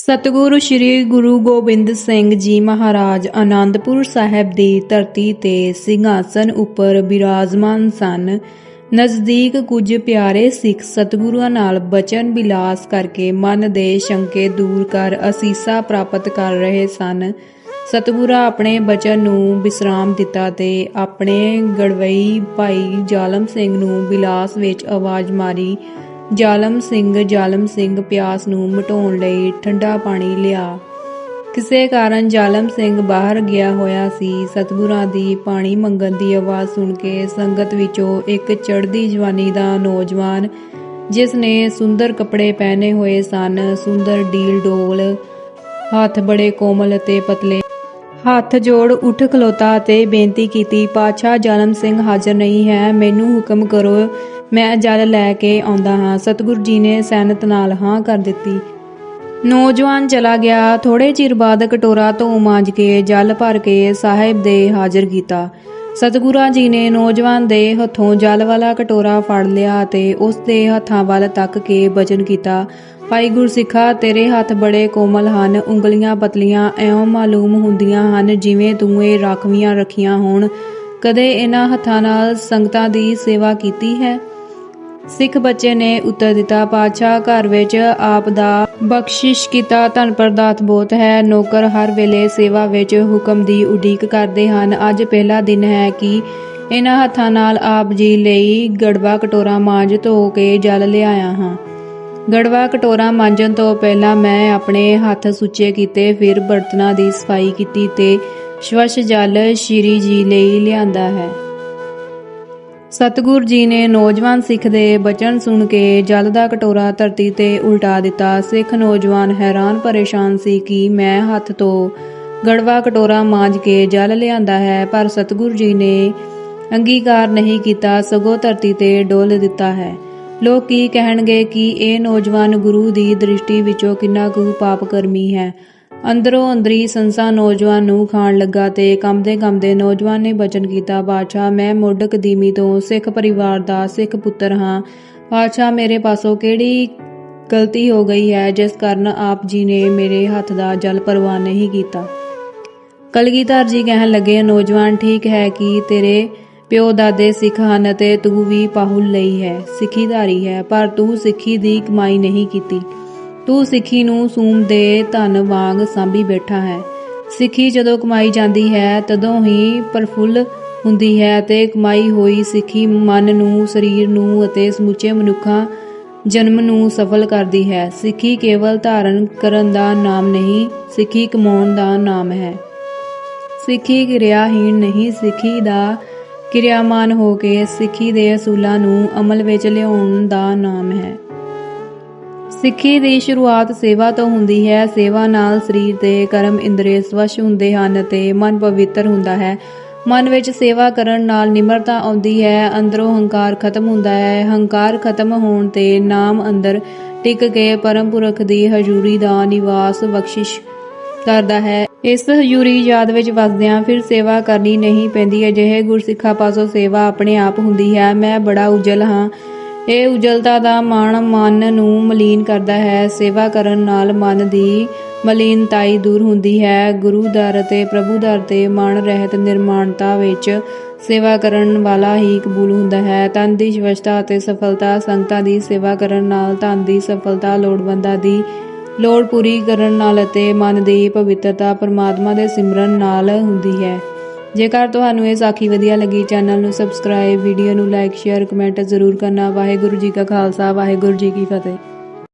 ਸਤਿਗੁਰੂ ਸ੍ਰੀ ਗੁਰੂ ਗੋਬਿੰਦ ਸਿੰਘ ਜੀ ਮਹਾਰਾਜ ਆਨੰਦਪੁਰ ਸਾਹਿਬ ਦੀ ਧਰਤੀ ਤੇ ਸਿੰਘਾਸਨ ਉੱਪਰ ਬਿਰਾਜਮਾਨ ਸਨ। ਨਜ਼ਦੀਕ ਕੁਝ ਪਿਆਰੇ ਸਿੱਖ ਸਤਿਗੁਰੂਆਂ ਨਾਲ ਬਚਨ ਬਿਲਾਸ ਕਰਕੇ ਮਨ ਦੇ ਸ਼ੰਕੇ ਦੂਰ ਕਰ ਅਸੀਸਾ ਪ੍ਰਾਪਤ ਕਰ ਰਹੇ ਸਨ। ਸਤਿਗੁਰਾਂ ਆਪਣੇ ਬਚਨ ਨੂੰ ਵਿਸਰਾਮ ਦਿੱਤਾ ਤੇ ਆਪਣੇ ਗੜਵਈ ਭਾਈ ਜਾਲਮ ਸਿੰਘ ਨੂੰ ਬਿਲਾਸ ਵਿੱਚ ਆਵਾਜ਼ ਮਾਰੀ ਜਾਲਮ ਸਿੰਘ ਜਾਲਮ ਸਿੰਘ ਪਿਆਸ ਨੂੰ ਮਿਟਾਉਣ ਲਈ ਠੰਡਾ ਪਾਣੀ ਲਿਆ। ਕਿਸੇ ਕਾਰਨ ਜਾਲਮ ਸਿੰਘ ਬਾਹਰ ਗਿਆ ਹੋਇਆ ਸੀ। ਸਤਿਗੁਰਾਂ ਦੀ ਪਾਣੀ ਮੰਗਣ ਦੀ ਆਵਾਜ਼ ਸੁਣ ਕੇ ਸੰਗਤ ਵਿੱਚੋਂ ਇੱਕ ਚੜ੍ਹਦੀ ਜਵਾਨੀ ਦਾ ਨੌਜਵਾਨ, ਜਿਸ ਨੇ ਸੁੰਦਰ ਕੱਪੜੇ ਪਹਿਨੇ ਹੋਏ ਸਨ, ਸੁੰਦਰ ਡੀਲ ਡੋਲ, ਹੱਥ ਬੜੇ ਕੋਮਲ ਅਤੇ ਪਤਲੇ। ਹੱਥ ਜੋੜ ਉੱਠ ਖਲੋਤਾ ਤੇ ਬੇਨਤੀ ਕੀਤੀ, ਪਾਤਸ਼ਾਹ, ਜਾਲਮ ਸਿੰਘ ਹਾਜ਼ਰ ਨਹੀਂ ਹੈ, ਮੈਨੂੰ ਹੁਕਮ ਕਰੋ ਮੈਂ ਜਲ ਲੈ ਕੇ ਆਉਂਦਾ ਹਾਂ। ਸਤਿਗੁਰੂ ਜੀ ਨੇ ਸੈਨਤ ਨਾਲ ਹਾਂ ਕਰ ਦਿੱਤੀ। ਨੌਜਵਾਨ ਚਲਾ ਗਿਆ। ਥੋੜੇ ਚਿਰ ਬਾਅਦ ਕਟੋਰਾ ਤੋਂ ਮਾਂਜ ਕੇ ਜਲ ਭਰ ਕੇ ਸਾਹਿਬ ਦੇ ਹਾਜ਼ਰ ਕੀਤਾ। ਸਤਿਗੁਰਾਂ ਜੀ ਨੇ ਨੌਜਵਾਨ ਦੇ ਹੱਥੋਂ ਜਲ ਵਾਲਾ ਕਟੋਰਾ ਫੜ ਲਿਆ ਤੇ ਉਸ ਦੇ ਹੱਥਾਂ ਵੱਲ ਤੱਕ ਕੇ ਬਚਨ ਕੀਤਾ। ਭਾਈ ਗੁਰਸਿੱਖਾ, ਤੇਰੇ ਹੱਥ ਬੜੇ ਕੋਮਲ ਹਨ। ਉਂਗਲੀਆਂ ਪਤਲੀਆਂ ਐਉਂ ਮਾਲੂਮ ਹੁੰਦੀਆਂ ਹਨ ਜਿਵੇਂ ਤੂੰ ਇਹ ਰਾਖਵੀਆਂ ਰੱਖੀਆਂ ਹੋਣ। ਕਦੇ ਇਹਨਾਂ ਹੱਥਾਂ ਨਾਲ ਸੰਗਤਾਂ ਦੀ ਸੇਵਾ ਕੀਤੀ ਹੈ? ਸਿੱਖ ਬੱਚੇ ਨੇ ਉੱਤਰ ਦਿੱਤਾ, ਪਾਤਸ਼ਾਹ, ਘਰ ਵਿੱਚ ਆਪ ਦਾ ਬਖਸ਼ਿਸ਼ ਕੀਤਾ, ਧਨ ਪਰਦਾਤ ਬਹੁਤ ਹੈ। ਨੌਕਰ ਹਰ ਵੇਲੇ ਸੇਵਾ ਵਿੱਚ ਹੁਕਮ ਦੀ ਉਡੀਕ ਕਰਦੇ ਹਨ। ਅੱਜ ਪਹਿਲਾ ਦਿਨ ਹੈ ਕਿ ਇਹਨਾਂ ਹੱਥਾਂ ਨਾਲ ਆਪ ਜੀ ਲਈ ਗੜਵਾ ਕਟੋਰਾ ਮਾਂਜ ਧੋ ਕੇ ਜਲ ਲਿਆਇਆ ਹਾਂ। ਗੜਵਾ ਕਟੋਰਾ ਮਾਂਜਣ ਤੋਂ ਪਹਿਲਾਂ ਮੈਂ ਆਪਣੇ ਹੱਥ ਸੁੱਚੇ ਕੀਤੇ, ਫਿਰ ਬਰਤਨਾਂ ਦੀ ਸਫ਼ਾਈ ਕੀਤੀ ਤੇ ਸ਼ਵਸ਼ ਜਲ ਸ਼੍ਰੀ ਜੀ ਲਈ ਲਿਆਂਦਾ ਹੈ। ਸਤਿਗੁਰ ਜੀ ਨੇ ਨੌਜਵਾਨ ਸਿੱਖ ਦੇ ਬਚਨ ਸੁਣ ਕੇ ਜਲ ਦਾ ਕਟੋਰਾ ਧਰਤੀ ਤੇ ਉਲਟਾ ਦਿੱਤਾ। ਸਿੱਖ ਨੌਜਵਾਨ ਹੈਰਾਨ ਪਰੇਸ਼ਾਨ ਸੀ ਕਿ ਮੈਂ ਹੱਥ ਤੋਂ ਗੜਵਾ ਕਟੋਰਾ ਮਾਂਜ ਕੇ ਜਲ ਲਿਆਂਦਾ ਹੈ, ਪਰ ਸਤਿਗੁਰ ਜੀ ਨੇ ਅੰਗੀਕਾਰ ਨਹੀਂ ਕੀਤਾ, ਸਗੋਂ ਧਰਤੀ ਤੇ ਡੋਲ ਦਿੱਤਾ ਹੈ। ਲੋਕ ਕੀ ਕਹਿਣਗੇ ਕਿ ਇਹ ਨੌਜਵਾਨ ਗੁਰੂ ਦੀ ਦ੍ਰਿਸ਼ਟੀ ਵਿੱਚੋਂ ਕਿੰਨਾ ਕੁ ਪਾਪ ਕਰਮੀ ਹੈ? ਅੰਦਰੋਂ ਅੰਦਰੀ ਸੰਸਾ ਨੌਜਵਾਨ ਨੂੰ ਖਾਣ ਲੱਗਾ ਤੇ ਕੰਮਦੇ ਕੰਮਦੇ ਨੌਜਵਾਨ ਨੇ ਬਚਨ ਕੀਤਾ, ਬਾਦਸ਼ਾਹ, ਮੈਂ ਮੁੱਢ ਕਦੀਮੀ ਤੋਂ ਸਿੱਖ ਪਰਿਵਾਰ ਦਾ ਸਿੱਖ ਪੁੱਤਰ ਹਾਂ। ਬਾਦਸ਼ਾਹ, ਮੇਰੇ ਪਾਸੋਂ ਕਿਹੜੀ ਗਲਤੀ ਹੋ ਗਈ ਹੈ ਜਿਸ ਕਾਰਨ ਆਪ ਜੀ ਨੇ ਮੇਰੇ ਹੱਥ ਦਾ ਜਲ ਪ੍ਰਵਾਨ ਨਹੀਂ ਕੀਤਾ? ਕਲਗੀਧਰ ਜੀ ਕਹਿਣ ਲੱਗੇ, ਨੌਜਵਾਨ, ਠੀਕ ਹੈ ਕਿ ਤੇਰੇ ਪਿਓ ਦਾਦੇ ਸਿੱਖ ਹਨ ਤੇ ਤੂੰ ਵੀ ਪਾਹੁਲ ਲਈ ਹੈ, ਸਿੱਖੀਧਾਰੀ ਹੈ, ਪਰ ਤੂੰ ਸਿੱਖੀ ਦੀ ਕਮਾਈ ਨਹੀਂ ਕੀਤੀ। ਤੂੰ ਸਿੱਖੀ ਨੂੰ ਸੂਮ ਦੇ ਧਨ ਵਾਂਗ ਸਾਂਭੀ ਬੈਠਾ ਹੈ। ਸਿੱਖੀ ਜਦੋਂ ਕਮਾਈ ਜਾਂਦੀ ਹੈ, ਤਦੋਂ ਹੀ ਪਰਫੁੱਲ ਹੁੰਦੀ ਹੈ ਤੇ ਕਮਾਈ ਹੋਈ ਸਿੱਖੀ ਮਨ ਨੂੰ, ਸਰੀਰ ਨੂੰ ਅਤੇ ਸਮੁੱਚੇ ਮਨੁੱਖਾਂ ਜਨਮ ਨੂੰ ਸਫਲ ਕਰਦੀ ਹੈ। ਸਿੱਖੀ ਕੇਵਲ ਧਾਰਨ ਕਰਨ ਦਾ ਨਾਮ ਨਹੀਂ, ਸਿੱਖੀ ਕਮਾਉਣ ਦਾ ਨਾਮ ਹੈ। ਸਿੱਖੀ ਕਿਰਿਆਹੀਣ ਨਹੀਂ, ਸਿੱਖੀ ਦਾ ਕਿਰਿਆਮਾਨ ਹੋ ਕੇ ਸਿੱਖੀ ਦੇ ਅਸੂਲਾਂ ਨੂੰ ਅਮਲ ਵਿੱਚ ਲਿਆਉਣ ਦਾ ਨਾਮ ਹੈ। ਸਿੱਖੀ ਦੀ ਸ਼ੁਰੂਆਤ ਸੇਵਾ ਤੋਂ ਹੁੰਦੀ ਹੈ। ਸੇਵਾ ਨਾਲ ਸਰੀਰ ਤੇ ਕਰਮ ਇੰਦਰੀ ਸਵਸ਼ ਹੁੰਦੇ ਹਨ ਤੇ ਮਨ ਪਵਿੱਤਰ ਹੁੰਦਾ ਹੈ। ਮਨ ਵਿੱਚ ਸੇਵਾ ਕਰਨ ਨਾਲ ਨਿਮਰਤਾ ਆਉਂਦੀ ਹੈ। ਅੰਦਰੋਂ ਹੰਕਾਰ ਖਤਮ ਹੁੰਦਾ ਹੈ। ਹੰਕਾਰ ਖਤਮ ਹੋਣ ਤੇ ਨਾਮ ਅੰਦਰ ਟਿਕ ਕੇ ਪਰਮ ਪੁਰਖ ਦੀ ਹਜ਼ੂਰੀ ਦਾ ਨਿਵਾਸ ਬਖਸ਼ਿਸ਼ ਕਰਦਾ ਹੈ। ਇਸ ਹਜ਼ੂਰੀ ਯਾਦ ਵਿੱਚ ਵਸਦਿਆਂ ਫਿਰ ਸੇਵਾ ਕਰਨੀ ਨਹੀਂ ਪੈਂਦੀ। ਅਜਿਹੇ ਗੁਰਸਿੱਖਾ ਪਾਸੋਂ ਸੇਵਾ ਆਪਣੇ ਆਪ ਹੁੰਦੀ ਹੈ। ਮੈਂ ਬੜਾ ਉਜਲ ਹਾਂ। ਇਹ ਉਜਲਤਾ ਦਾ ਮਨ ਮਨ ਨੂੰ ਮਲੀਨ ਕਰਦਾ ਹੈ। ਸੇਵਾ ਕਰਨ ਨਾਲ ਮਨ ਦੀ ਮਲੀਨਤਾਈ ਦੂਰ ਹੁੰਦੀ ਹੈ। ਗੁਰੂ ਦਰ ਤੇ ਪ੍ਰਭੂ ਦਰ ਤੇ ਮਨ ਰਹਿਤ ਨਿਰਮਾਣਤਾ ਵਿੱਚ ਸੇਵਾ ਕਰਨ ਵਾਲਾ ਹੀ ਕਬੂਲ ਹੁੰਦਾ ਹੈ। ਤਨ ਦੀ ਸ਼ਵਸ਼ਤਾ ਅਤੇ ਸਫਲਤਾ, ਸੰਗਤਾਂ ਦੀ ਸੇਵਾ ਕਰਨ ਨਾਲ ਧਨ ਦੀ ਸਫਲਤਾ, ਲੋੜਵੰਦਾਂ ਦੀ ਲੋੜ ਪੂਰੀ ਕਰਨ ਨਾਲ ਅਤੇ ਮਨ ਦੀ ਪਵਿੱਤਰਤਾ ਪਰਮਾਤਮਾ ਦੇ ਸਿਮਰਨ ਨਾਲ ਹੁੰਦੀ ਹੈ। ਜੇਕਰ ਤੁਹਾਨੂੰ ਇਹ ਸਾਖੀ ਵਧੀਆ ਲੱਗੀ, ਚੈਨਲ ਨੂੰ ਸਬਸਕ੍ਰਾਈਬ ਵੀਡੀਓ ਨੂੰ ਲਾਈਕ ਸ਼ੇਅਰ ਕਮੈਂਟ ਜ਼ਰੂਰ ਕਰਨਾ। ਵਾਹਿਗੁਰੂ ਜੀ ਕਾ ਖਾਲਸਾ, ਵਾਹਿਗੁਰੂ ਜੀ ਕੀ ਫਤਿਹ।